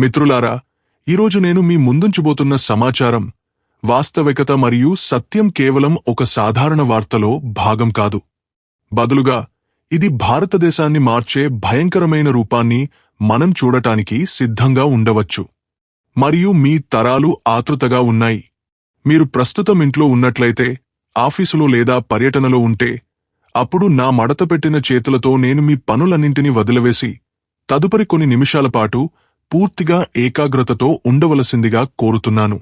మిత్రులారా ఈరోజు నేను మీ ముందుంచబోతున్న సమాచారం వాస్తవికత మరియు సత్యం కేవలం ఒక సాధారణ వార్తలో భాగం కాదు. బదులుగా ఇది భారతదేశాన్ని మార్చే భయంకరమైన రూపాన్ని మనం చూడటానికి సిద్ధంగా ఉండవచ్చు. మరియు మీ తరాలు ఆతృతగా ఉన్నాయి. మీరు ప్రస్తుతం ఇంట్లో ఉన్నట్లయితే ఆఫీసులో లేదా పర్యటనలో ఉంటే అప్పుడు నా మడతపెట్టిన చేతులతో నేను మీ పనులన్నింటినీ వదిలివేసి తదుపరి కొన్ని నిమిషాల పాటు పూర్తిగా ఏకాగ్రతతో ఉండవలసిందిగా కోరుతున్నాను.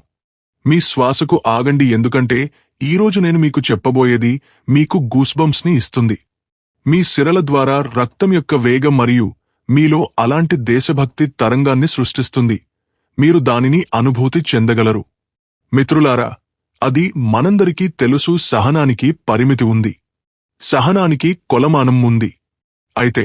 మీ శ్వాసకు ఆగండి ఎందుకంటే ఈరోజు నేను మీకు చెప్పబోయేది మీకు గూస్బంప్స్ని ఇస్తుంది. మీ సిరల ద్వారా రక్తం యొక్క వేగం మరియు మీలో అలాంటి దేశభక్తి తరంగాన్ని సృష్టిస్తుంది. మీరు దానిని అనుభూతి చెందగలరు. మిత్రులారా అది మనందరికీ తెలుసు సహనానికి పరిమితి ఉంది. సహనానికి కొలమానం ఉంది. అయితే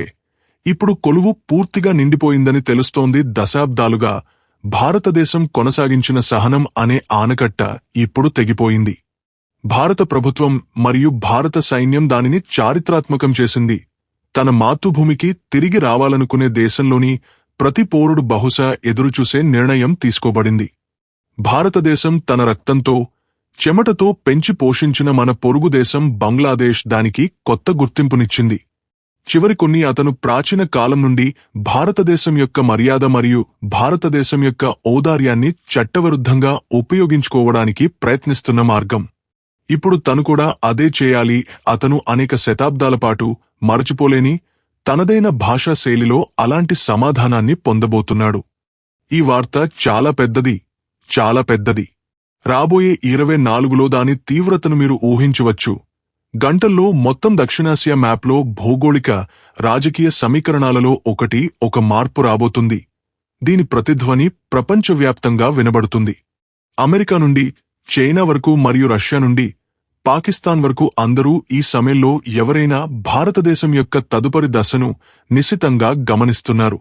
ఇప్పుడు కొలువు పూర్తిగా నిండిపోయిందని తెలుస్తోంది దశాబ్దాలుగా భారతదేశం కొనసాగించిన సహనం అనే ఆనకట్ట ఇప్పుడు తెగిపోయింది. భారత ప్రభుత్వం మరియు భారత సైన్యం దానిని చారిత్రాత్మకం చేసింది. తన మాతృభూమికి తిరిగి రావాలనుకునే దేశంలోని ప్రతి పౌరుడు బహుశా ఎదురుచూసే నిర్ణయం తీసుకోబడింది. భారతదేశం తన రక్తంతో చెమటతో పెంచి పోషించిన మన పొరుగు దేశం బంగ్లాదేశ్ దానికి కొత్త గుర్తింపునిచ్చింది. చివరి కొన్ని అతను ప్రాచీన కాలం నుండి భారతదేశం యొక్క మర్యాద మరియు భారతదేశం యొక్క ఔదార్యాన్ని చట్టవిరుద్ధంగా ఉపయోగించుకోవడానికి ప్రయత్నిస్తున్న మార్గం. ఇప్పుడు తను కూడా అదే చేయాలి అతను అనేక శతాబ్దాల పాటు మరచిపోలేని తనదైన భాషా శైలిలో అలాంటి సమాధానాన్ని పొందబోతున్నాడు. ఈ వార్త చాలా పెద్దది చాలా పెద్దది. రాబోయే ఇరవై నాలుగులో దాని తీవ్రతను మీరు ఊహించవచ్చు. గంటల్లో మొత్తం దక్షిణాసియా మ్యాప్లో భౌగోళిక రాజకీయ సమీకరణాలలో ఒకటి ఒక మార్పు రాబోతుంది. దీని ప్రతిధ్వని ప్రపంచవ్యాప్తంగా వినబడుతుంది. అమెరికా నుండి చైనా వరకు మరియు రష్యా నుండి పాకిస్తాన్ వరకు అందరూ ఈ సమయంలో ఎవరైనా భారతదేశం యొక్క తదుపరి దశను నిశితంగా గమనిస్తున్నారు.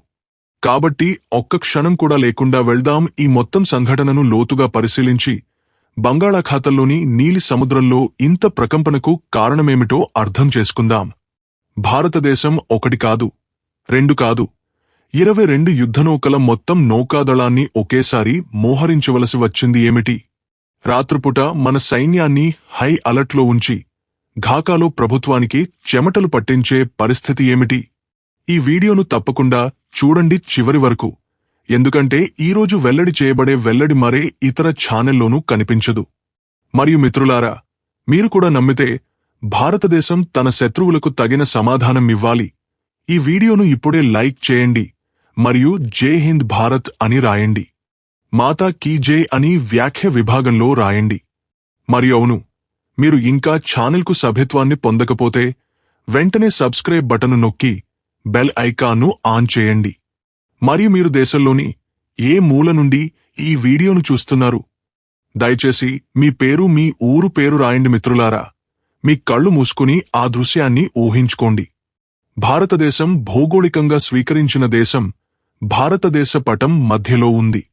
కాబట్టి ఒక్క క్షణం కూడా లేకుండా వెళ్దాం ఈ మొత్తం సంఘటనను లోతుగా పరిశీలించి బంగాళాఖాతంలోని నీలి సముద్రంలో ఇంత ప్రకంపనకు కారణమేమిటో అర్థం చేసుకుందాం. భారతదేశం ఒకటి కాదు రెండు కాదు. ఇరవై రెండు యుద్ధనౌకల మొత్తం నౌకాదళాన్ని ఒకేసారి మోహరించవలసి వచ్చింది ఏమిటి? రాత్రిపూట మన సైన్యాన్ని హై అలర్ట్లో ఉంచి ఢాకాలో ప్రభుత్వానికి చెమటలు పట్టించే పరిస్థితి ఏమిటి? ఈ వీడియోను తప్పకుండా చూడండి చివరి వరకు. ఎందుకంటే ఈరోజు వెల్లడి చేయబడే వెల్లడి మరే ఇతర ఛానెల్లోనూ కనిపించదు. మరియు మిత్రులారా మీరు కూడా నమ్మితే భారతదేశం తన శత్రువులకు తగిన సమాధానం ఇవ్వాలి. ఈ వీడియోను ఇప్పుడే లైక్ చేయండి మరియు జై హింద్ భారత్ అని రాయండి. మాతా కీ జై అని వ్యాఖ్య విభాగంలో రాయండి. మరియు అవును మీరు ఇంకా ఛానల్కు సభ్యత్వాన్ని పొందకపోతే వెంటనే సబ్స్క్రైబ్ బటను నొక్కి బెల్ ఐకాన్ను ఆన్ చేయండి. మరియు మీరు దేశంలోని ఏ మూల నుండి ఈ వీడియోను చూస్తున్నారు? దయచేసి మీ పేరు మీ ఊరు పేరు రాయండి మిత్రులారా. మీ కళ్ళు మూసుకుని ఆ దృశ్యాన్ని ఊహించుకోండి. భారతదేశం భౌగోళికంగా స్వీకరించిన దేశం భారతదేశ పటం మధ్యలో ఉంది.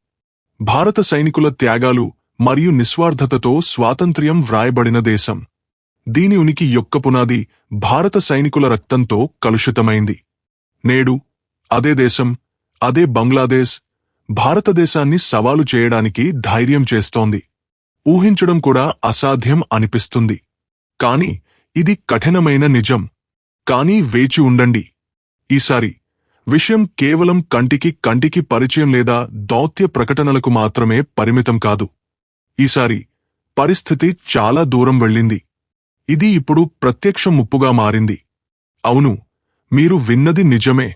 భారత సైనికుల త్యాగాలు మరియు నిస్వార్థతతో స్వాతంత్ర్యం వ్రాయబడిన దేశం. దీని ఉనికి యొక్క పునాది భారత సైనికుల రక్తంతో కలుషితమైంది. నేడు అదే దేశం అదే బంగ్లాదేశ్ భారతదేశాన్ని సవాలు చేయడానికి ధైర్యం చేస్తోంది. ఊహించడం కూడా అసాధ్యం అనిపిస్తుంది. కాని ఇది కఠినమైన నిజం. కానీ వేచి ఉండండి. ఈసారి విషయం కేవలం కంటికి కంటికి పరిచయం లేదా దౌత్య ప్రకటనలకు మాత్రమే పరిమితం కాదు. ఈసారి పరిస్థితి చాలా దూరం వెళ్ళింది. ఇది ఇప్పుడు ప్రత్యక్ష ముప్పుగా మారింది. అవును మీరు విన్నది నిజమే.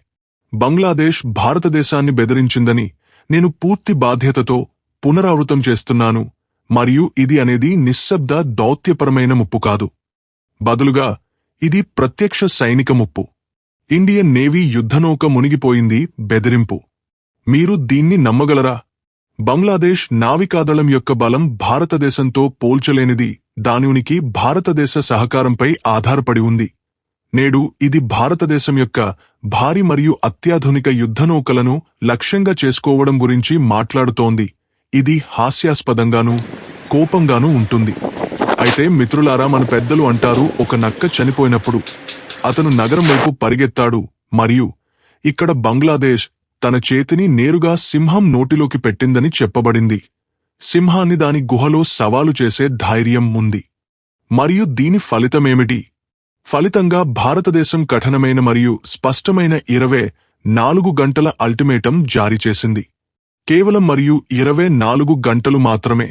బంగ్లాదేశ్ భారతదేశాన్ని బెదిరించిందని నేను పూర్తి బాధ్యతతో పునరావృతం చేస్తున్నాను మరియు ఇది అనేది నిశ్శబ్ద దౌత్యపరమైన ముప్పు కాదు. బదులుగా ఇది ప్రత్యక్ష సైనిక ముప్పు. ఇండియన్ నేవీ యుద్ధనౌక మునిగిపోయింది బెదిరింపు. మీరు దీన్ని నమ్మగలరా? బంగ్లాదేశ్ నావికాదళం యొక్క బలం భారతదేశంతో పోల్చలేనిది దాని ఉనికి భారతదేశ సహకారంపై ఆధారపడి ఉంది. నేడు ఇది భారతదేశం యొక్క భారీ మరియు అత్యాధునిక యుద్ధనౌకలను లక్ష్యంగా చేసుకోవడం గురించి మాట్లాడుతోంది. ఇది హాస్యాస్పదంగానూ కోపంగానూ ఉంటుంది. అయితే మిత్రులారా మన పెద్దలు అంటారు ఒక నక్క చనిపోయినప్పుడు అతను నగరం వైపు పరిగెత్తాడు. మరియు ఇక్కడ బంగ్లాదేశ్ తన చేతిని నేరుగా సింహం నోటిలోకి పెట్టిందని చెప్పబడింది. సింహాన్ని దాని గుహలో సవాలు చేసే ధైర్యం ఉంది. మరియు దీని ఫలితమేమిటి? ఫలితంగా భారతదేశం కఠినమైన మరియు స్పష్టమైన ఇరవై నాలుగు గంటల అల్టిమేటం జారీ చేసింది. కేవలం మరియు ఇరవై నాలుగు గంటలు మాత్రమే.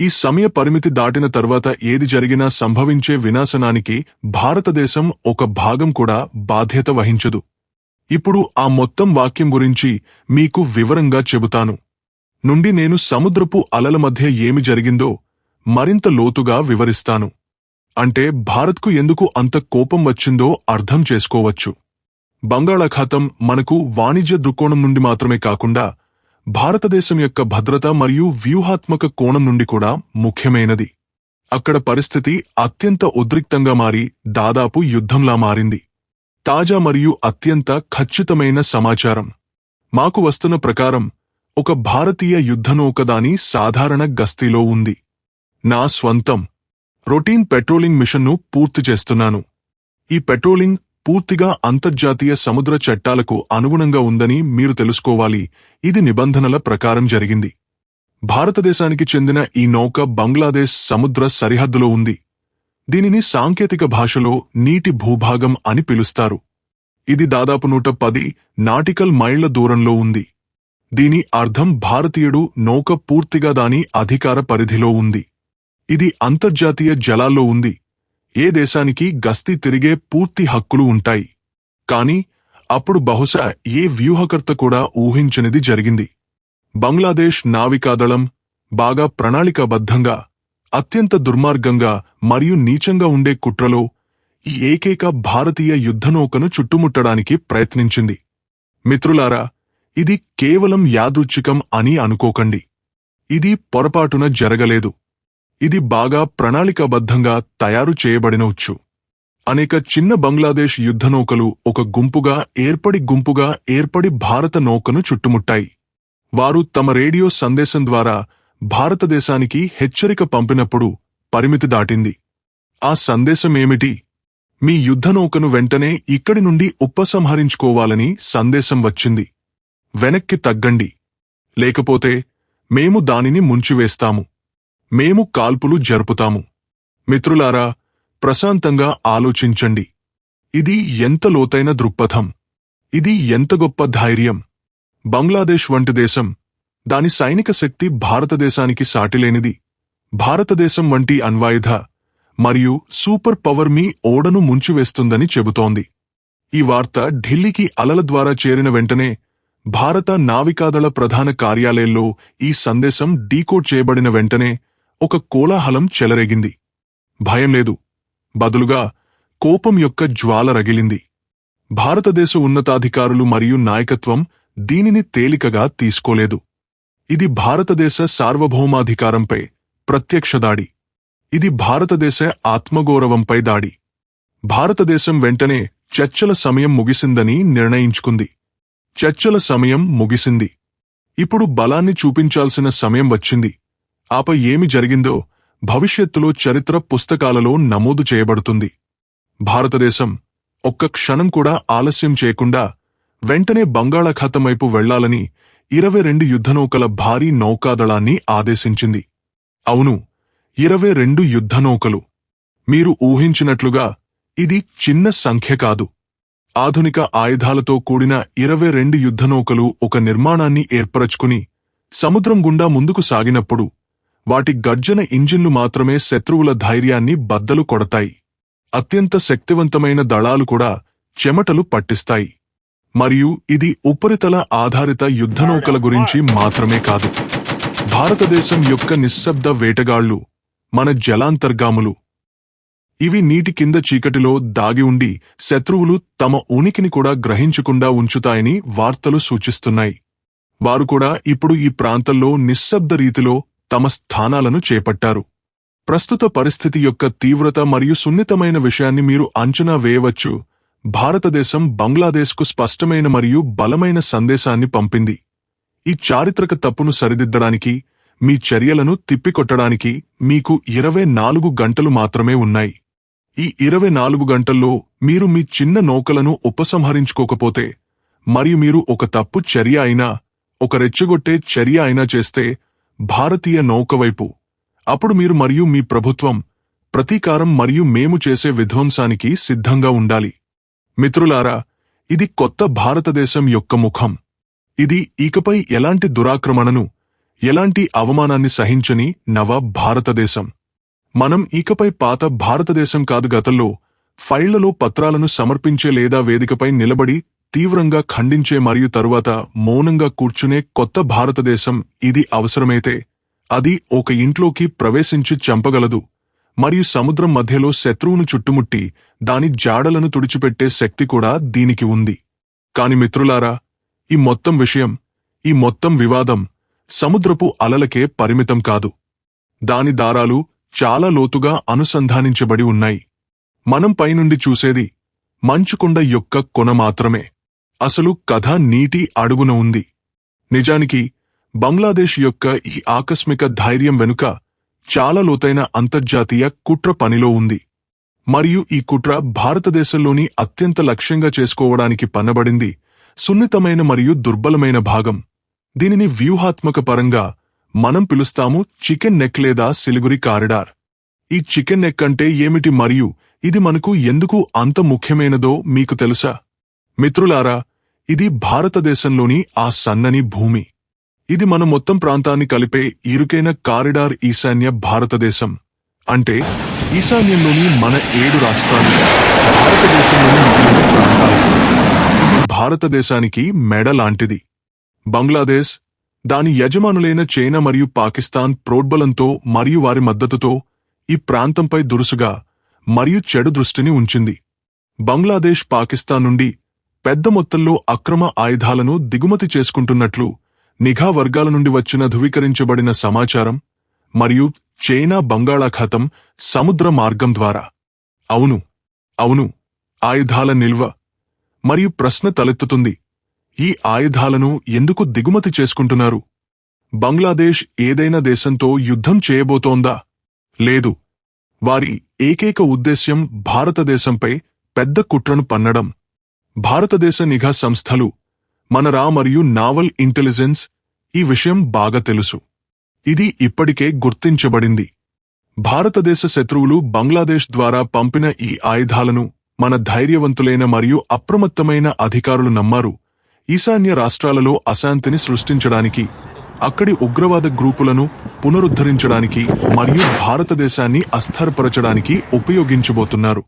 ఈ సమయ పరిమితి దాటిన తర్వాత ఏది జరిగినా సంభవించే వినాశనానికి భారతదేశం ఒక భాగం కూడా బాధ్యత వహించదు. ఇప్పుడు ఆ మొత్తం వాక్యం గురించి మీకు వివరంగా చెబుతాను. నుండి నేను సముద్రపు అలల మధ్య ఏమి జరిగిందో మరింత లోతుగా వివరిస్తాను. అంటే భారత్కు ఎందుకు అంత కోపం వచ్చిందో అర్థం చేసుకోవచ్చు. బంగాళాఖాతం మనకు వాణిజ్య దృక్కోణం నుండి మాత్రమే కాకుండా భారతదేశం యొక్క భద్రత మరియు వ్యూహాత్మక కోణం నుండి కూడా ముఖ్యమైనది. అక్కడ పరిస్థితి అత్యంత ఉద్రిక్తంగా మారి దాదాపు యుద్ధంలా మారింది. తాజా మరియు అత్యంత ఖచ్చితమైన సమాచారం. మాకు వస్తున్న ప్రకారం ఒక భారతీయ యుద్ధనౌకదాని సాధారణ గస్తీలో ఉంది. నా స్వంతం. రొటీన్ పెట్రోలింగ్ మిషన్ను పూర్తి చేస్తున్నాను. ఈ పెట్రోలింగ్ పూర్తిగా అంతర్జాతీయ సముద్ర చట్టాలకు అనుగుణంగా ఉందని మీరు తెలుసుకోవాలి. ఇది నిబంధనల ప్రకారం జరిగింది. భారతదేశానికి చెందిన ఈ నౌక బంగ్లాదేశ్ సముద్ర సరిహద్దులో ఉంది. దీనిని సాంకేతిక భాషలో నీటి భూభాగం అని పిలుస్తారు. ఇది దాదాపు నూట పది నాటికల్ మైళ్ళ దూరంలో ఉంది. దీని అర్థం భారతీయుడు నౌక పూర్తిగా దాని అధికార పరిధిలో ఉంది. ఇది అంతర్జాతీయ జలాల్లో ఉంది. ఏ దేశానికి గస్తీ తిరిగే పూర్తి హక్కులు ఉంటాయి. కాని అప్పుడు బహుశా ఏ వ్యూహకర్త కూడా ఊహించనిది జరిగింది. బంగ్లాదేశ్ నావికాదళం బాగా ప్రణాళికాబద్ధంగా అత్యంత దుర్మార్గంగా మరియు నీచంగా ఉండే కుట్రలో ఈ ఏకైక భారతీయ యుద్ధనౌకను చుట్టుముట్టడానికి ప్రయత్నించింది. మిత్రులారా ఇది కేవలం యాదృచ్ఛికం అని అనుకోకండి. ఇది పొరపాటున జరగలేదు. ఇది బాగా ప్రణాళికాబద్ధంగా తయారు చేయబడినవచ్చు అనేక చిన్న బంగ్లాదేశ్ యుద్ధనౌకలు ఒక గుంపుగా ఏర్పడి గుంపుగా ఏర్పడి భారత నౌకను చుట్టుముట్టాయి. వారు తమ రేడియో సందేశం ద్వారా భారతదేశానికి హెచ్చరిక పంపినప్పుడు పరిమితి దాటింది. ఆ సందేశమేమిటి? మీ యుద్ధనౌకను వెంటనే ఇక్కడి నుండి ఉపసంహరించుకోవాలని సందేశం వచ్చింది. వెనక్కి తగ్గండి. లేకపోతే మేము దానిని ముంచివేస్తాము. మేము కాల్పులు జరుపుతాము. మిత్రులారా ప్రశాంతంగా ఆలోచించండి. ఇది ఎంత లోతైన దృక్పథం. ఇది ఎంత గొప్ప ధైర్యం. బంగ్లాదేశ్ వంటి దేశం దాని సైనిక శక్తి భారతదేశానికి సాటిలేనిది. భారతదేశం వంటి అణ్వాయుధ మరియు సూపర్ పవర్ మీ ఓడను ముంచివేస్తుందని చెబుతోంది. ఈ వార్త ఢిల్లీకి అలల ద్వారా చేరిన వెంటనే భారత నావికాదళ ప్రధాన కార్యాలయంలో ఈ సందేశం డీకోడ్ చేయబడిన వెంటనే ఒక కోలాహలం చెలరేగింది. భయం లేదు. బదులుగా కోపం యొక్క జ్వాల రగిలింది. భారతదేశ ఉన్నతాధికారులు మరియు నాయకత్వం దీనిని తేలికగా తీసుకోలేదు. ఇది భారతదేశ సార్వభౌమాధికారంపై ప్రత్యక్ష దాడి. ఇది భారతదేశ ఆత్మగౌరవంపై దాడి. భారతదేశం వెంటనే చర్చల సమయం ముగిసిందని నిర్ణయించుకుంది. చర్చల సమయం ముగిసింది. ఇప్పుడు బలాన్ని చూపించాల్సిన సమయం వచ్చింది. ఆపై ఏమి జరిగిందో భవిష్యత్తులో చరిత్ర పుస్తకాలలో నమోదు చేయబడుతుంది. భారతదేశం ఒక్క క్షణం కూడా ఆలస్యం చేయకుండా వెంటనే బంగాళాఖాతం వైపు వెళ్ళాలని ఇరవై రెండు యుద్ధనౌకల భారీ నౌకాదళాన్ని ఆదేశించింది. అవును ఇరవై రెండు యుద్ధనౌకలు. మీరు ఊహించినట్లుగా ఇది చిన్న సంఖ్య కాదు. ఆధునిక ఆయుధాలతో కూడిన ఇరవై రెండు యుద్ధనౌకలు ఒక నిర్మాణాన్ని ఏర్పరచుకుని సముద్రం గుండా ముందుకు సాగినప్పుడు వాటి గర్జన ఇంజిన్లు మాత్రమే శత్రువుల ధైర్యాన్ని బద్దలు కొడతాయి. అత్యంత శక్తివంతమైన దళాలు కూడా చెమటలు పట్టిస్తాయి. మరియు ఇది ఉపరితల ఆధారిత యుద్ధనౌకల గురించి మాత్రమే కాదు. భారతదేశం యొక్క నిశ్శబ్ద వేటగాళ్ళు మన జలాంతర్గాములు. ఇవి నీటి కింద చీకటిలో దాగి ఉండి శత్రువులు తమ ఉనికిని కూడా గ్రహించకుండా ఉంచుతాయని వార్తలు సూచిస్తున్నాయి. వారు కూడా ఇప్పుడు ఈ ప్రాంతంలో నిశ్శబ్ద రీతిలో తమ స్థానాలను చేపట్టారు. ప్రస్తుత పరిస్థితి యొక్క తీవ్రత మరియు సున్నితమైన విషయాన్ని మీరు అంచనా వేయవచ్చు. భారతదేశం బంగ్లాదేశ్కు స్పష్టమైన మరియు బలమైన సందేశాన్ని పంపింది. ఈ చారిత్రక తప్పును సరిదిద్దడానికి మీ చర్యలను తిప్పికొట్టడానికి మీకు ఇరవై నాలుగు గంటలు మాత్రమే ఉన్నాయి. ఈ ఇరవై నాలుగు గంటల్లో మీరు మీ చిన్న నౌకలను ఉపసంహరించుకోకపోతే మరియు మీరు ఒక తప్పు చర్య అయినా ఒక రెచ్చగొట్టే చర్య అయినా చేస్తే భారతీయ నౌకవైపు. అప్పుడు మీరు మరియు మీ ప్రభుత్వం ప్రతీకారం మరియు మేము చేసే విధ్వంసానికి సిద్ధంగా ఉండాలి. మిత్రులారా ఇది కొత్త భారతదేశం యొక్క ముఖం. ఇది ఇకపై ఎలాంటి దురాక్రమణను ఎలాంటి అవమానాన్ని సహించని నవ భారతదేశం. మనం ఇకపై పాత భారతదేశం కాదు గతంలో ఫైళ్ళలో పత్రాలను సమర్పించే లేదా వేదికపై నిలబడి తీవ్రంగా ఖండించే మరియు తరువాత మౌనంగా కూర్చునే కొత్త భారతదేశం ఇది అవసరమైతే అది ఒక ఇంట్లోకి ప్రవేశించి చంపగలదు. మరియు సముద్రం మధ్యలో శత్రువును చుట్టుముట్టి దాని జాడలను తుడిచిపెట్టే శక్తి కూడా దీనికి ఉంది. కాని మిత్రులారా ఈ మొత్తం విషయం ఈ మొత్తం వివాదం సముద్రపు అలలకే పరిమితం కాదు. దాని దారాలు చాలా లోతుగా అనుసంధానించబడి ఉన్నాయి. మనం పైనుండి చూసేది మంచుకొండ యొక్క కొన మాత్రమే. అసలు కథ నీటి అడుగున ఉంది. నిజానికి బంగ్లాదేశ్ యొక్క ఈ ఆకస్మిక ధైర్యం వెనుక చాలా లోతైన అంతర్జాతీయ కుట్ర పనిలో ఉంది. మరియు ఈ కుట్ర భారతదేశంలోని అత్యంత లక్ష్యంగా చేసుకోవడానికి పన్నబడింది సున్నితమైన మరియు దుర్బలమైన భాగం. దీనిని వ్యూహాత్మక పరంగా మనం పిలుస్తాము చికెన్ నెక్ లేదా సిలిగురి కారిడార్. ఈ చికెన్ నెక్ అంటే ఏమిటి మరియు ఇది మనకు ఎందుకు అంత ముఖ్యమైనదో మీకు తెలుసా? మిత్రులారా ఇది భారతదేశంలోని ఆ సన్నని భూమి. ఇది మన మొత్తం ప్రాంతాన్ని కలిపే ఇరుకైన కారిడార్ ఈశాన్య భారతదేశం. అంటే ఈశాన్యంలోని మన ఏడు రాష్ట్రాలు భారతదేశంలోని మిగిలిన ప్రాంతాలు. ఇది భారతదేశానికి మెడ లాంటిది. బంగ్లాదేశ్ దాని యజమానులైన చైనా మరియు పాకిస్తాన్ ప్రోడ్బలంతో మరియు వారి మద్దతుతో ఈ ప్రాంతంపై దురుసుగా మరియు చెడు దృష్టిని ఉంచింది. బంగ్లాదేశ్ పాకిస్తాన్ నుండి పెద్ద మొత్తంలో అక్రమ ఆయుధాలను దిగుమతి చేసుకుంటున్నట్లు నిఘా వర్గాల నుండి వచ్చిన ధృవీకరించబడిన సమాచారం మరియు చైనా బంగాళాఖాతం సముద్ర మార్గం ద్వారా. అవును అవును ఆయుధాల నిల్వ మరియు ప్రశ్న తలెత్తుతుంది. ఈ ఆయుధాలను ఎందుకు దిగుమతి చేసుకుంటున్నారు? బంగ్లాదేశ్ ఏదైనా దేశంతో యుద్ధం చేయబోతోందా? లేదు. వారి ఏకైక ఉద్దేశ్యం భారతదేశంపై పెద్ద కుట్రను పన్నడం. భారతదేశ నిఘా సంస్థలు మన రా మరియు నావల్ ఇంటెలిజెన్స్ ఈ విషయం బాగా తెలుసు. ఇది ఇప్పటికే గుర్తించబడింది. భారతదేశ శత్రువులు బంగ్లాదేశ్ ద్వారా పంపిన ఈ ఆయుధాలను మన ధైర్యవంతులైన మరియు అప్రమత్తమైన అధికారులు నమ్మారు. ఈశాన్య రాష్ట్రాలలో అశాంతిని సృష్టించడానికి అక్కడి ఉగ్రవాద గ్రూపులను పునరుద్ధరించడానికి మరియు భారతదేశాన్ని అస్థిరపరచడానికి ఉపయోగించబోతున్నారు.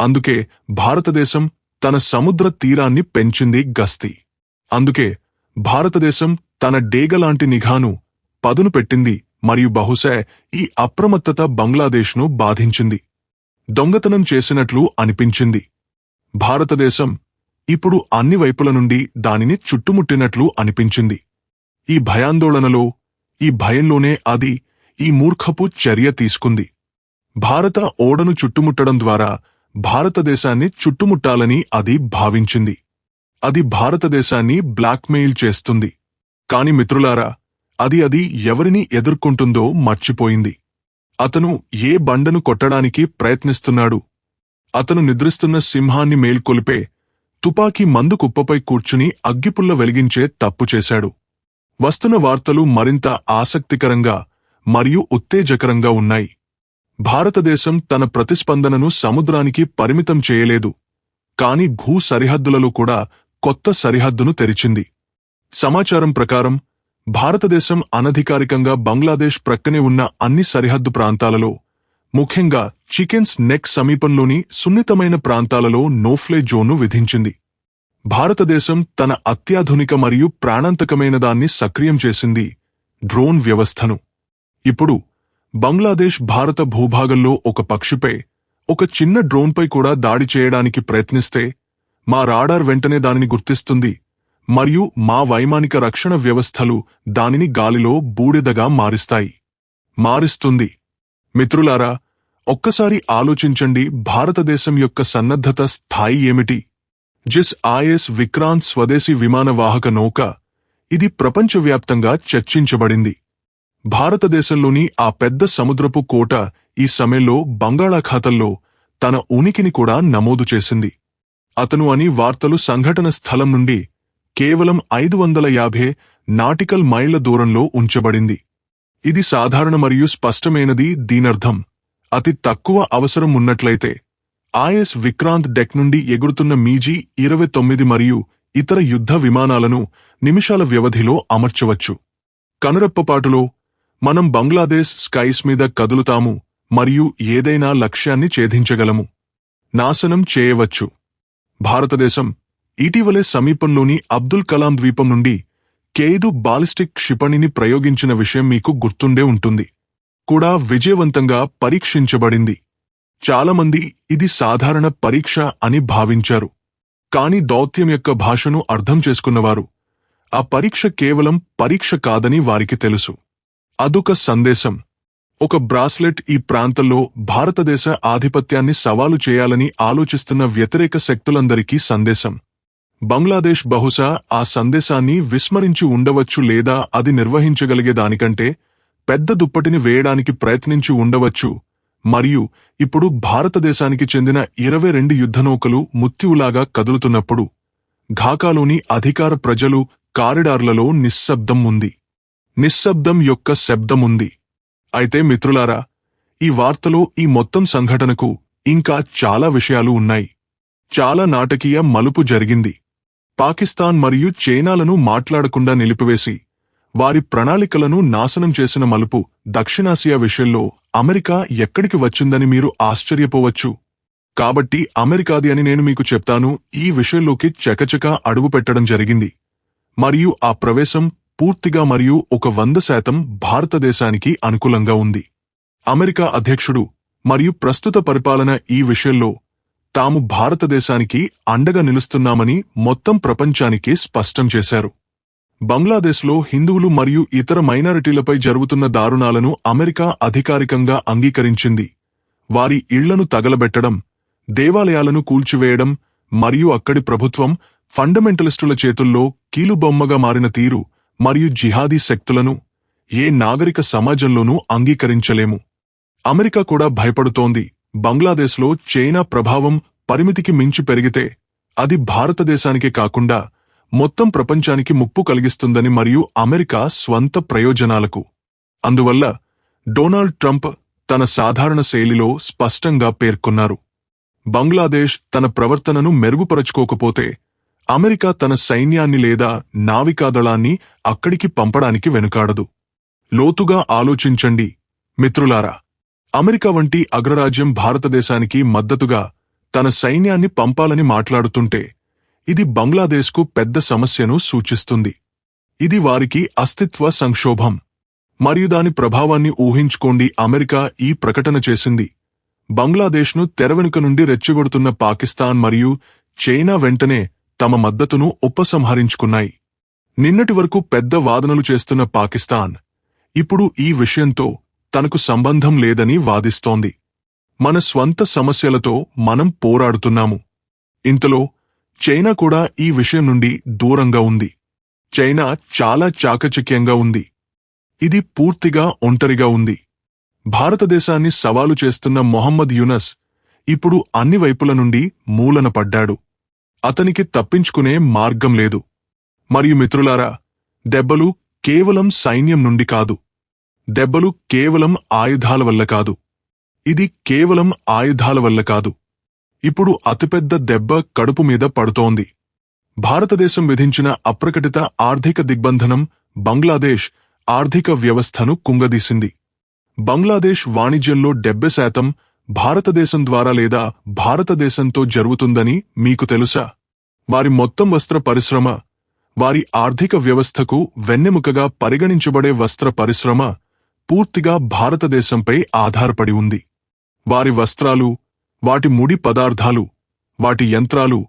అందుకే భారతదేశం తన సముద్ర తీరాన్ని పెంచింది గస్తీ. అందుకే భారతదేశం తన డేగలాంటి నిఘాను పదును పెట్టింది మరియు బహుశా ఈ అప్రమత్తత బంగ్లాదేశ్ను బాధించింది. దొంగతనం చేసినట్లు అనిపించింది. భారతదేశం ఇప్పుడు అన్ని వైపుల నుండి దానిని చుట్టుముట్టినట్లు అనిపించింది. ఈ భయాందోళనలో ఈ భయంలోనే అది ఈ మూర్ఖపు చర్య తీసుకుంది. భారత ఓడను చుట్టుముట్టడం ద్వారా భారతదేశాన్ని చుట్టుముట్టాలని అది భావించింది. అది భారతదేశాన్ని బ్లాక్మెయిల్ చేస్తుంది. కాని మిత్రులారా అది అది ఎవరిని ఎదుర్కొంటుందో మర్చిపోయింది. అతను ఏ బండను కొట్టడానికి ప్రయత్నిస్తున్నాడు? అతను నిద్రిస్తున్న సింహాన్ని మేల్కొలిపే తుపాకీ మందు కుప్పపై కూర్చుని అగ్గిపుల్ల వెలిగించే తప్పు చేశాడు. వస్తున్న వార్తలు మరింత ఆసక్తికరంగా మరియు ఉత్తేజకరంగా ఉన్నాయి. భారతదేశం తన ప్రతిస్పందనను సముద్రానికి పరిమితం చేయలేదు. కాని భూ సరిహద్దులలో కూడా కొత్త సరిహద్దును తెరిచింది. సమాచారం ప్రకారం భారతదేశం అనధికారికంగా బంగ్లాదేశ్ ప్రక్కనే ఉన్న అన్ని సరిహద్దు ప్రాంతాలలో ముఖ్యంగా చికెన్స్ నెక్ సమీపంలోని సున్నితమైన ప్రాంతాలలో నోఫ్లే జోన్ను విధించింది. భారతదేశం తన అత్యాధునిక మరియు ప్రాణాంతకమైన దాన్ని సక్రియం చేసింది డ్రోన్ వ్యవస్థను. ఇప్పుడు బంగ్లాదేశ్ భారత భూభాగంలో ఒక పక్షిపై ఒక చిన్న డ్రోన్పై కూడా దాడి చేయడానికి ప్రయత్నిస్తే మా రాడార్ వెంటనే దానిని గుర్తిస్తుంది మరియు మా వైమానిక రక్షణ వ్యవస్థలు దానిని గాలిలో బూడిదగా మారిస్తాయి. మారిస్తుంది. మిత్రులారా ఒక్కసారి ఆలోచించండి భారతదేశం యొక్క సన్నద్ధత స్థాయి ఏమిటి? జిస్ ఐఎస్ విక్రాంత్ స్వదేశీ విమాన వాహక నౌక ఇది ప్రపంచవ్యాప్తంగా చర్చించబడింది. భారతదేశంలోని ఆ పెద్ద సముద్రపు కోట ఈ సమయంలో బంగాళాఖాతంలో తన ఉనికిని కూడా నమోదు చేసింది. అతను అని వార్తలు సంఘటన స్థలం నుండి కేవలం ఐదు వందల యాభై నాటికల్ మైళ్ళ దూరంలో ఉంచబడింది. ఇది సాధారణ మరియు స్పష్టమైనది దీనర్థం. అతి తక్కువ అవసరం ఉన్నట్లయితే ఐఎస్ విక్రాంత్ డెక్ నుండి ఎగురుతున్న మీజీ ఇరవై తొమ్మిది మరియు ఇతర యుద్ధ విమానాలను నిమిషాల వ్యవధిలో అమర్చవచ్చు. కనురెప్పపాటులో మనం బంగ్లాదేశ్ స్కైస్ మీద కదులుతాము మరియు ఏదైనా లక్ష్యాన్ని ఛేదించగలము. నాశనం చేయవచ్చు. భారతదేశం ఇటీవలే సమీపంలోని అబ్దుల్ కలాం ద్వీపం నుండి కేదు బాలిస్టిక్ క్షిపణిని ప్రయోగించిన విషయం మీకు గుర్తుండే ఉంటుంది. కూడా విజయవంతంగా పరీక్షించబడింది. చాలామంది ఇది సాధారణ పరీక్ష అని భావించారు. కాని దౌత్యం యొక్క భాషను అర్థం చేసుకున్నవారు ఆ పరీక్ష కేవలం పరీక్ష కాదని వారికి తెలుసు. అదొక సందేశం. ఒక బ్రాస్లెట్ ఈ ప్రాంతంలో భారతదేశ ఆధిపత్యాన్ని సవాలు చేయాలని ఆలోచిస్తున్న వ్యతిరేక శక్తులందరికీ సందేశం. బంగ్లాదేశ్ బహుశా ఆ సందేశాన్ని విస్మరించి ఉండవచ్చు లేదా అది నిర్వహించగలిగే దానికంటే పెద్ద దుప్పటిని వేయడానికి ప్రయత్నించి ఉండవచ్చు. మరియు ఇప్పుడు భారతదేశానికి చెందిన ఇరవై రెండు యుద్ధనౌకలు ముత్యువులాగా కదులుతున్నప్పుడు ఢాకాలోని అధికార ప్రజలు కారిడార్లలో నిశ్శబ్దం ఉంది. నిశ్శబ్దం యొక్క శబ్దముంది. అయితే మిత్రులారా ఈ వార్తలో ఈ మొత్తం సంఘటనకు ఇంకా చాలా విషయాలు ఉన్నాయి. చాలా నాటకీయ మలుపు జరిగింది. పాకిస్తాన్ మరియు చైనాలను మాట్లాడకుండా నిలిపివేసి వారి ప్రణాళికలను నాశనం చేసిన మలుపు దక్షిణాసియా విషయంలో అమెరికా ఎక్కడికి వచ్చిందని మీరు ఆశ్చర్యపోవచ్చు. కాబట్టి అమెరికాది అని నేను మీకు చెప్తాను ఈ విషయంలోకి చకచకా అడుగుపెట్టడం జరిగింది. మరియు ఆ ప్రవేశం పూర్తిగా మరియు ఒక వంద శాతం భారతదేశానికి అనుకూలంగా ఉంది. అమెరికా అధ్యక్షుడు మరియు ప్రస్తుత పరిపాలన ఈ విషయంలో తాము భారతదేశానికి అండగా నిలుస్తున్నామని మొత్తం ప్రపంచానికి స్పష్టం చేశారు. బంగ్లాదేశ్లో హిందువులు మరియు ఇతర మైనారిటీలపై జరుగుతున్న దారుణాలను అమెరికా అధికారికంగా అంగీకరించింది. వారి ఇళ్ళను తగలబెట్టడం దేవాలయాలను కూల్చివేయడం మరియు అక్కడి ప్రభుత్వం ఫండమెంటలిస్టుల చేతుల్లో కీలుబొమ్మగా మారిన తీరు మరియు జిహాదీ శక్తులను ఏ నాగరిక సమాజంలోనూ అంగీకరించలేము. అమెరికా కూడా భయపడుతోంది. బంగ్లాదేశ్లో చైనా ప్రభావం పరిమితికి మించి పెరిగితే అది భారతదేశానికే కాకుండా మొత్తం ప్రపంచానికి ముప్పు కలిగిస్తుందని మరియు అమెరికా స్వంత ప్రయోజనాలకు. అందువల్ల డొనాల్డ్ ట్రంప్ తన సాధారణ శైలిలో స్పష్టంగా పేర్కొన్నారు. బంగ్లాదేశ్ తన ప్రవర్తనను మెరుగుపరచుకోకపోతే అమెరికా తన సైన్యాన్ని లేదా నావికాదళాన్ని అక్కడికి పంపడానికి వెనుకాడదు. లోతుగా ఆలోచించండి. మిత్రులారా అమెరికా వంటి అగ్రరాజ్యం భారతదేశానికి మద్దతుగా తన సైన్యాన్ని పంపాలని మాట్లాడుతుంటే ఇది బంగ్లాదేశ్కు పెద్ద సమస్యను సూచిస్తుంది. ఇది వారికి అస్తిత్వ సంక్షోభం. మరియు దాని ప్రభావాన్ని ఊహించుకోండి. అమెరికా ఈ ప్రకటన చేసింది. బంగ్లాదేశ్ను తెరవెనుక నుండి రెచ్చగొడుతున్న పాకిస్తాన్ మరియు చైనా వెంటనే తమ మద్దతును ఉపసంహరించుకున్నాయి. నిన్నటి వరకు పెద్ద వాదనలు చేస్తున్న పాకిస్తాన్ ఇప్పుడు ఈ విషయంతో తనకు సంబంధం లేదని వాదిస్తోంది. మన స్వంత సమస్యలతో మనం పోరాడుతున్నాము. ఇంతలో చైనా కూడా ఈ విషయం నుండి దూరంగా ఉంది. చైనా చాలా చాకచక్యంగా ఉంది. ఇది పూర్తిగా ఒంటరిగా ఉంది. భారతదేశాన్ని సవాలు చేస్తున్న మొహమ్మద్ యునస్ ఇప్పుడు అన్ని వైపుల నుండి మూలన పడ్డాడు. అతనికి తప్పించుకునే మార్గం లేదు. మరియు మిత్రులారా దెబ్బలు కేవలం సైన్యం నుండి కాదు. దెబ్బలు కేవలం ఆయుధాల వల్ల కాదు. ఇది కేవలం ఆయుధాల వల్ల కాదు. ఇప్పుడు అతిపెద్ద దెబ్బ కడుపు మీద పడుతోంది. భారతదేశం విధించిన అప్రకటిత ఆర్థిక దిగ్బంధనం బంగ్లాదేశ్ ఆర్థిక వ్యవస్థను కుంగదీసింది. బంగ్లాదేశ్ వాణిజ్యంలో డెబ్బె శాతం భారతదేశం ద్వారా లేదా భారతదేశంతో జరుగుతుందని మీకు తెలుసా? వారి మొత్తం వస్త్ర పరిశ్రమ వారి ఆర్థిక వ్యవస్థకు వెన్నెముకగా పరిగణించబడే వస్త్ర పరిశ్రమ పూర్తిగా భారతదేశంపై ఆధారపడి ఉంది. వారి వస్త్రాలు వాటి ముడి పదార్థాలు వాటి యంత్రాలు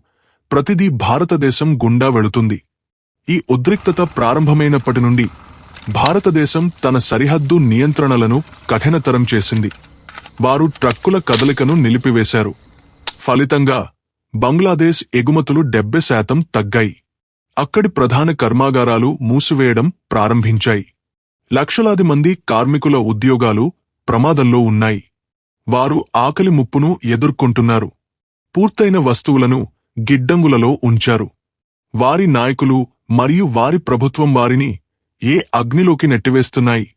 ప్రతిదీ భారతదేశం గుండా వెళుతుంది. ఈ ఉద్రిక్తత ప్రారంభమైనప్పటి నుండి భారతదేశం తన సరిహద్దు నియంత్రణలను కఠినతరం చేసింది. వారు ట్రక్కుల కదలికను నిలిపివేశారు. ఫలితంగా బంగ్లాదేశ్ ఎగుమతులు డెబ్బై శాతం తగ్గాయి. అక్కడి ప్రధాన కర్మాగారాలు మూసివేయడం ప్రారంభించాయి. లక్షలాది మంది కార్మికుల ఉద్యోగాలు ప్రమాదంలో ఉన్నాయి. వారు ఆకలి ముప్పును ఎదుర్కొంటున్నారు. పూర్తయిన వస్తువులను గిడ్డంగులలో ఉంచారు. వారి నాయకులు మరియు వారి ప్రభుత్వం వారిని ఏ అగ్నిలోకి నెట్టివేస్తున్నాయి?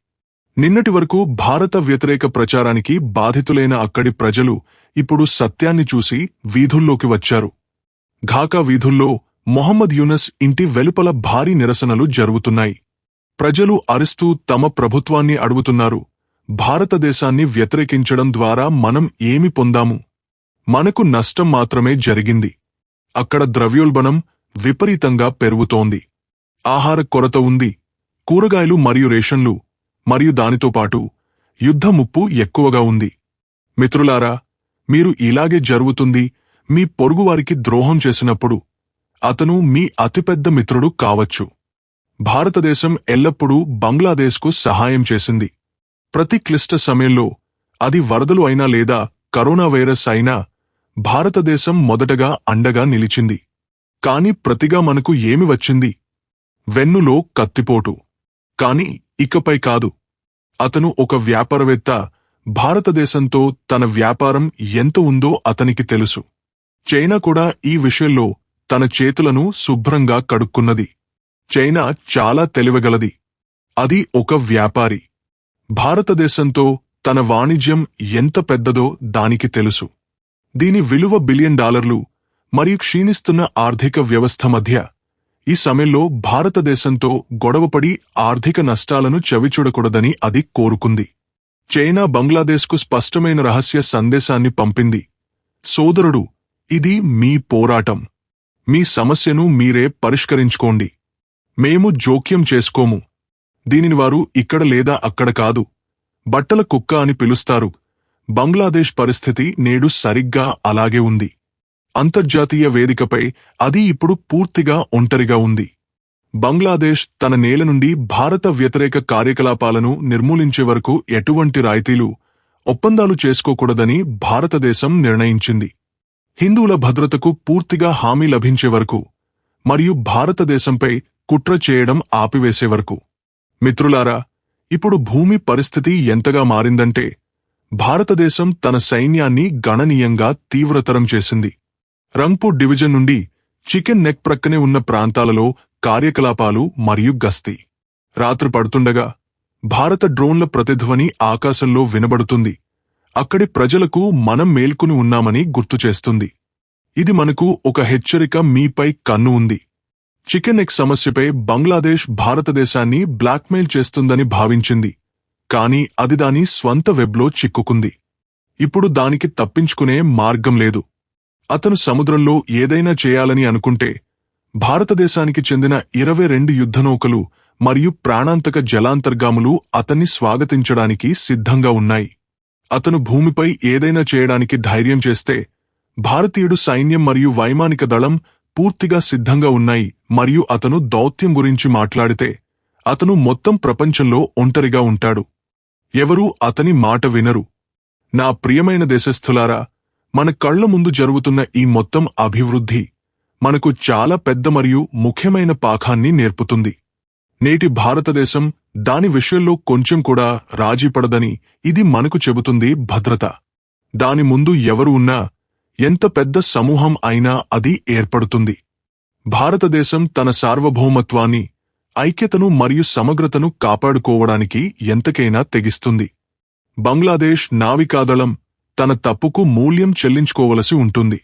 నిన్నటి వరకు భారత వ్యతిరేక ప్రచారానికి బాధితులైన అక్కడి ప్రజలు ఇప్పుడు సత్యాన్ని చూసి వీధుల్లోకి వచ్చారు. ఢాకా వీధుల్లో మొహమ్మద్ యూనస్ ఇంటి వెలుపల భారీ నిరసనలు జరుగుతున్నాయి. ప్రజలు అరుస్తూ తమ ప్రభుత్వాన్ని అడుగుతున్నారు. భారతదేశాన్ని వ్యతిరేకించడం ద్వారా మనం ఏమి పొందాము? మనకు నష్టం మాత్రమే జరిగింది. అక్కడ ద్రవ్యోల్బణం విపరీతంగా పెరుగుతోంది. ఆహార కొరత ఉంది. కూరగాయలు మరియు రేషన్లు మరియు దానితో పాటు యుద్ధ ముప్పు ఎక్కువగా ఉంది. మిత్రులారా మీరు ఇలాగే జరుగుతుంది మీ పొరుగువారికి ద్రోహం చేసినప్పుడు అతను మీ అతిపెద్ద మిత్రుడు కావచ్చు. భారతదేశం ఎల్లప్పుడూ బంగ్లాదేశ్కు సహాయం చేసింది. ప్రతి క్లిష్ట సమయంలో అది వరదలు అయినా లేదా కరోనా వైరస్ అయినా భారతదేశం మొదటగా అండగా నిలిచింది. కాని ప్రతిగా మనకు ఏమి వచ్చింది? వెన్నులో కత్తిపోటు. కాని ఇకపై కాదు. అతను ఒక వ్యాపారవేత్త భారతదేశంతో తన వ్యాపారం ఎంత ఉందో అతనికి తెలుసు. చైనా కూడా ఈ విషయంలో తన చేతులను శుభ్రంగా కడుక్కున్నది. చైనా చాలా తెలివగలది. అది ఒక వ్యాపారి. భారతదేశంతో తన వాణిజ్యం ఎంత పెద్దదో దానికి తెలుసు. దీని విలువ బిలియన్ డాలర్లు మరియు క్షీణిస్తున్న ఆర్థిక వ్యవస్థ మధ్య ఈ సమయంలో భారతదేశంతో గొడవపడి ఆర్థిక నష్టాలను చవిచూడకూడదని అది కోరుకుంది. చైనా బంగ్లాదేశ్కు స్పష్టమైన రహస్య సందేశాన్ని పంపింది. సోదరుడు ఇది మీ పోరాటం. మీ సమస్యను మీరే పరిష్కరించుకోండి. మేము జోక్యం చేసుకోము. దీనిని వారు ఇక్కడ లేదా అక్కడ కాదు. బట్టల కుక్క అని పిలుస్తారు. బంగ్లాదేశ్ పరిస్థితి నేడు సరిగ్గా అలాగే ఉంది. అంతర్జాతీయ వేదికపై అది ఇప్పుడు పూర్తిగా ఒంటరిగా ఉంది. బంగ్లాదేశ్ తన నేల నుండి భారత వ్యతిరేక కార్యకలాపాలను నిర్మూలించే వరకు ఎటువంటి రాయితీలు ఒప్పందాలు చేసుకోకూడదని భారతదేశం నిర్ణయించింది. హిందువుల భద్రతకు పూర్తిగా హామీ లభించే వరకు మరియు భారతదేశంపై కుట్ర చేయడం ఆపివేసే వరకు. మిత్రులారా ఇప్పుడు భూమి పరిస్థితి ఎంతగా మారిందంటే భారతదేశం తన సైన్యాన్ని గణనీయంగా తీవ్రతరం చేసింది. రంగ్పూర్ డివిజన్ నుండి చికెన్ నెక్ ప్రక్కనే ఉన్న ప్రాంతాలలో కార్యకలాపాలు మరియు గస్తీ. రాత్రి పడుతుండగా భారత డ్రోన్ల ప్రతిధ్వని ఆకాశంలో వినబడుతుంది. అక్కడి ప్రజలకు మనం మేల్కొని ఉన్నామని గుర్తుచేస్తుంది ఇది మనకు ఒక హెచ్చరిక మీపై కన్ను ఉంది. చికెన్ ఎగ్ సమస్యపై బంగ్లాదేశ్ భారతదేశాన్ని బ్లాక్మెయిల్ చేస్తుందని భావించింది. కాని అది దాని స్వంత వెబ్లో చిక్కుకుంది. ఇప్పుడు దానికి తప్పించుకునే మార్గం లేదు. అతను సముద్రంలో ఏదైనా చేయాలని అనుకుంటే భారతదేశానికి చెందిన ఇరవై రెండు యుద్ధనౌకలు మరియు ప్రాణాంతక జలాంతర్గాములు అతన్ని స్వాగతించడానికి సిద్ధంగా ఉన్నాయి. అతను భూమిపై ఏదైనా చేయడానికి ధైర్యం చేస్తే భారతీయుడు సైన్యం మరియు వైమానిక దళం పూర్తిగా సిద్ధంగా ఉన్నాయి మరియు అతను దౌత్యం గురించి మాట్లాడితే అతను మొత్తం ప్రపంచంలో ఒంటరిగా ఉంటాడు. ఎవరూ అతని మాట వినరు. నా ప్రియమైన దేశస్థులారా మన కళ్ళ ముందు జరుగుతున్న ఈ మొత్తం అభివృద్ధి మనకు చాలా పెద్ద మరియు ముఖ్యమైన పాఠాన్ని నేర్పుతుంది. నేటి భారతదేశం దాని విషయంలో కొంచెం కూడా రాజీపడదని ఇది మనకు చెబుతుంది భద్రత. దాని ముందు ఎవరు ఉన్నా ఎంత పెద్ద సమూహం అయినా అది ఏర్పడుతుంది. భారతదేశం తన సార్వభౌమత్వాన్ని ఐక్యతను మరియు సమగ్రతను కాపాడుకోవడానికి ఎంతకైనా తెగిస్తుంది. బంగ్లాదేశ్ నావికాదళం తన తప్పుకు మూల్యం చెల్లించుకోవలసి ఉంటుంది.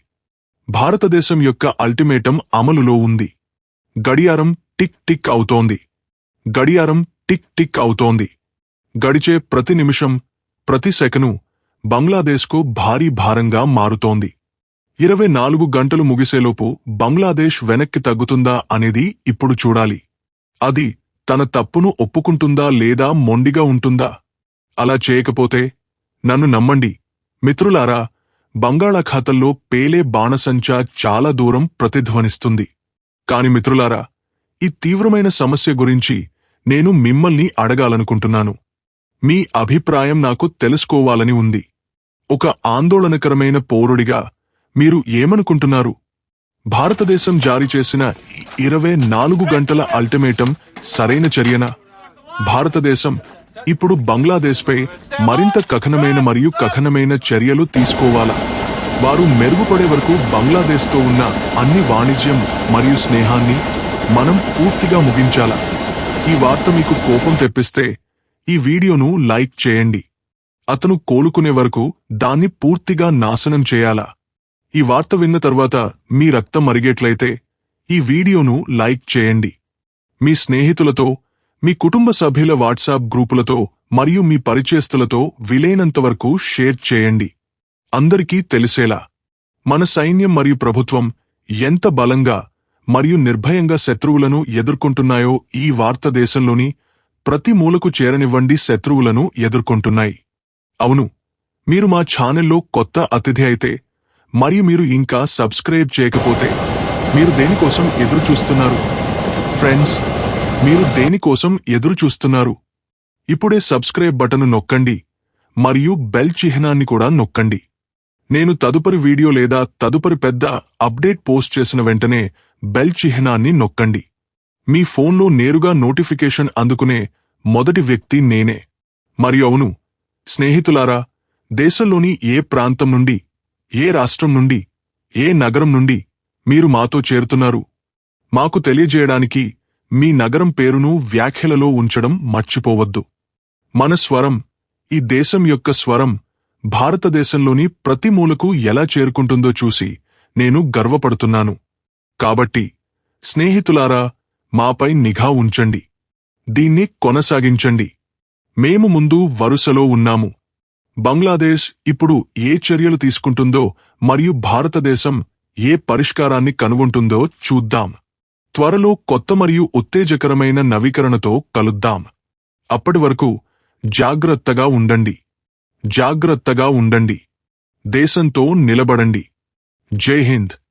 భారతదేశం యొక్క అల్టిమేటం అమలులో ఉంది. గడియారం టిక్ టిక్ అవుతోంది. గడియారం టిక్ టిక్ అవుతోంది. గడిచే ప్రతి నిమిషం ప్రతి సెకను బంగ్లాదేశ్కు భారీ భారంగా మారుతోంది. ఇరవై నాలుగు గంటలు ముగిసేలోపు బంగ్లాదేశ్ వెనక్కి తగ్గుతుందా అనేది ఇప్పుడు చూడాలి. అది తన తప్పును ఒప్పుకుంటుందా లేదా మొండిగా ఉంటుందా? అలా చేయకపోతే నన్ను నమ్మండి. మిత్రులారా బంగాళాఖాతంలో పేలే బాణసంచా చాలా దూరం ప్రతిధ్వనిస్తుంది. కాని మిత్రులారా ఈ తీవ్రమైన సమస్య గురించి నేను మిమ్మల్ని అడగాలనుకుంటున్నాను. మీ అభిప్రాయం నాకు తెలుసుకోవాలని ఉంది. ఒక ఆందోళనకరమైన పౌరుడిగా మీరు ఏమనుకుంటున్నారు? భారతదేశం జారీ చేసిన ఇరవై నాలుగు గంటల అల్టిమేటం సరైన చర్యనా? భారతదేశం ఇప్పుడు బంగ్లాదేశ్పై మరింత కఠినమైన మరియు కఠినమైన చర్యలు తీసుకోవాలా? వారు మెరుగుపడే వరకు బంగ్లాదేశ్తో ఉన్న అన్ని వాణిజ్యం మరియు స్నేహాన్ని మనం పూర్తిగా ముగించాలా? ఈ వార్త మీకు కోపం తెప్పిస్తే ఈ వీడియోను లైక్ చేయండి. అతను కోలుకునే వరకు దాన్ని పూర్తిగా నాశనం చేయాలా? ఈ వార్త విన్న తర్వాత మీ రక్తం మరిగేట్లయితే ఈ వీడియోను లైక్ చేయండి. మీ స్నేహితులతో మీ కుటుంబ సభ్యుల వాట్సాప్ గ్రూపులతో మరియు మీ పరిచయస్తులతో వీలైనంతవరకు షేర్ చేయండి. అందరికీ తెలిసేలా. మన సైన్యం మరియు ప్రభుత్వం ఎంత బలంగా మరియు నిర్భయంగా శత్రువులను ఎదుర్కొంటున్నాయో ఈ వార్త దేశంలోని ప్రతి మూలకు చేరనివ్వండి శత్రువులను ఎదుర్కొంటున్నాయి. అవును మీరు మా ఛానల్లో కొత్త అతిథి అయితే మరియు మీరు ఇంకా సబ్స్క్రైబ్ చేయకపోతే మీరు దేనికోసం ఎదురుచూస్తున్నారు? ఫ్రెండ్స్ మీరు దేనికోసం ఎదురు చూస్తున్నారు? ఇప్పుడే సబ్స్క్రైబ్ బటన్ నొక్కండి మరియు బెల్ చిహ్నాన్ని కూడా నొక్కండి. నేను తదుపరి వీడియో లేదా తదుపరి పెద్ద అప్డేట్ పోస్ట్ చేసిన వెంటనే బెల్ చిహ్నాన్ని నొక్కండి. మీ ఫోన్లో నేరుగా నోటిఫికేషన్ అందుకునే మొదటి వ్యక్తి నేనే. మరియు అవును స్నేహితులారా దేశంలోని ఏ ప్రాంతం నుండి ఏ రాష్ట్రం నుండి ఏ నగరం నుండి మీరు మాతో చేరుతున్నారు? మాకు తెలియజేయడానికి మీ నగరం పేరును వ్యాఖ్యలలో ఉంచడం మర్చిపోవద్దు. మన స్వరం ఈ దేశం యొక్క స్వరం భారతదేశంలోని ప్రతి మూలకు ఎలా చేరుకుంటుందో చూసి నేను గర్వపడుతున్నాను. కాబట్టి స్నేహితులారా మాపై నిఘా ఉంచండి. దీన్ని కొనసాగించండి. మేము ముందు వరుసలో ఉన్నాము. బంగ్లాదేశ్ ఇప్పుడు ఏ చర్యలు తీసుకుంటుందో మరియు భారతదేశం ఏ పరిష్కారాన్ని కనుగొంటుందో చూద్దాం. త్వరలో కొత్త మరియు ఉత్తేజకరమైన నవీకరణతో కలుద్దాం. అప్పటి వరకు జాగ్రత్తగా ఉండండి. జాగ్రత్తగా ఉండండి. దేశంతో నిలబడండి. జై హింద్.